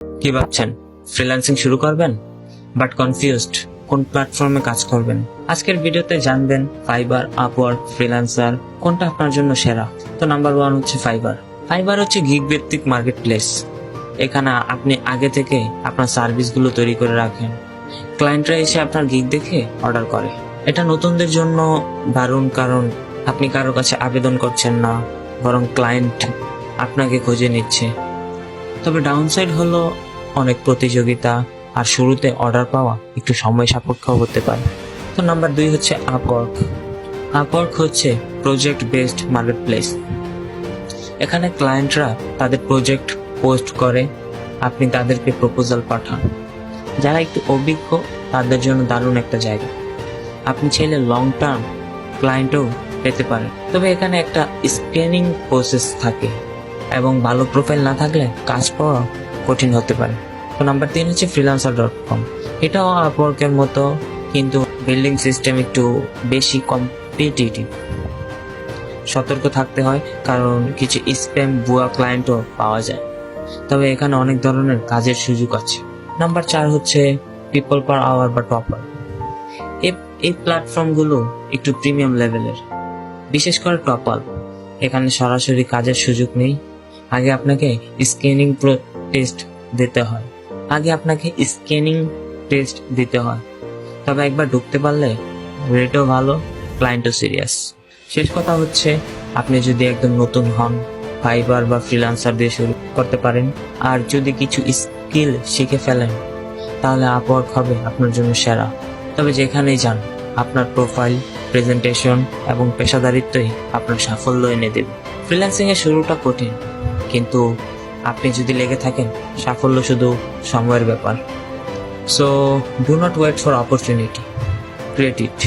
কি ভাবছেন? ফ্রিল্যান্সিং শুরু করবেন? বাট কনফিউজড কোন প্ল্যাটফর্মে কাজ করবেন? আজকের ভিডিওতে জানবেন ফাইবার আপওয়ার্ক ফ্রিল্যান্সার কোনটা আপনার জন্য সেরা? তো নাম্বার ওয়ান হচ্ছে ফাইবার ফাইবার হচ্ছে গিগ ভিত্তিক মার্কেট প্লেস এখানে আপনি আগে থেকে আপনার সার্ভিসগুলো তৈরি করে রাখেন। ক্লায়েন্টরা এসে আপনার গিগ দেখে অর্ডার করে। এটা নতুনদের জন্য দারুণ কারণ আপনি কারও কাছে আবেদন করছেন না, বরং ক্লায়েন্ট আপনাকে খুঁজে নিচ্ছে। তবে ডাউনসাইড হলো অনেক প্রতিযোগিতা আর শুরুতে অর্ডার পাওয়া একটু সময় সাপেক্ষ হতে পারে। তো নাম্বার দুই হচ্ছে আপওয়ার্ক আপওয়ার্ক হচ্ছে প্রজেক্ট বেসড মার্কেট প্লেস এখানে ক্লায়েন্টরা তাদের প্রজেক্ট পোস্ট করে, আপনি তাদেরকে প্রপোজাল পাঠান। যারা একটু অভিজ্ঞ, তাদের জন্য দারুণ একটা জায়গা। আপনি চাইলে লং টার্ম ক্লায়েন্টও পেতে পারেন। তবে এখানে একটা স্ক্যানিং প্রসেস থাকে। এবং ভালো প্রোফাইল না থাকলে কাজ পাওয়া কঠিন হতে পারে। তো নাম্বার তিন হচ্ছে ফ্রিলান্সার ডট কম এটাও আপওয়ার্কের মতো, কিন্তু বিল্ডিং সিস্টেম একটু বেশি কম্পিটিটিভ সতর্ক থাকতে হয়, কারণ কিছু স্প্যাম ভুয়া ক্লায়েন্টও পাওয়া যায়। তবে এখানে অনেক ধরনের কাজের সুযোগ আছে। নাম্বার চার হচ্ছে পিপল পার আওয়ার বা টপার এই প্ল্যাটফর্মগুলো একটু প্রিমিয়াম লেভেলের বিশেষ করে টপাল এখানে সরাসরি কাজের সুযোগ নেই। আগে আপনাকে স্ক্যানিং টেস্ট দিতে হয়। আগে আপনাকে স্ক্যানিং টেস্ট দিতে হয়। তবে একবার ঢুকতে পারলে রেটও ভালো ক্লায়েন্টও সিরিয়াস শেষ কথা হচ্ছে, আপনি যদি একদম নতুন হন ফাইবার বা ফ্রিল্যান্সার দিয়ে শুরু করতে পারেন, আর যদি কিছু স্কিল শিখে ফেলেন, তাহলে আপওয়ার্ক হবে আপনার জন্য সেরা। তবে যেখানেই যান, আপনার প্রোফাইল প্রেজেন্টেশন এবং পেশাদারিত্বই আপনার সাফল্য এনে দেবে। ফ্রিল্যান্সিং এর শুরুটা কঠিন। কিন্তু আপনি যদি লেগে থাকেন, সাফল্য শুধু সময়ের ব্যাপার। So do not wait for opportunity create it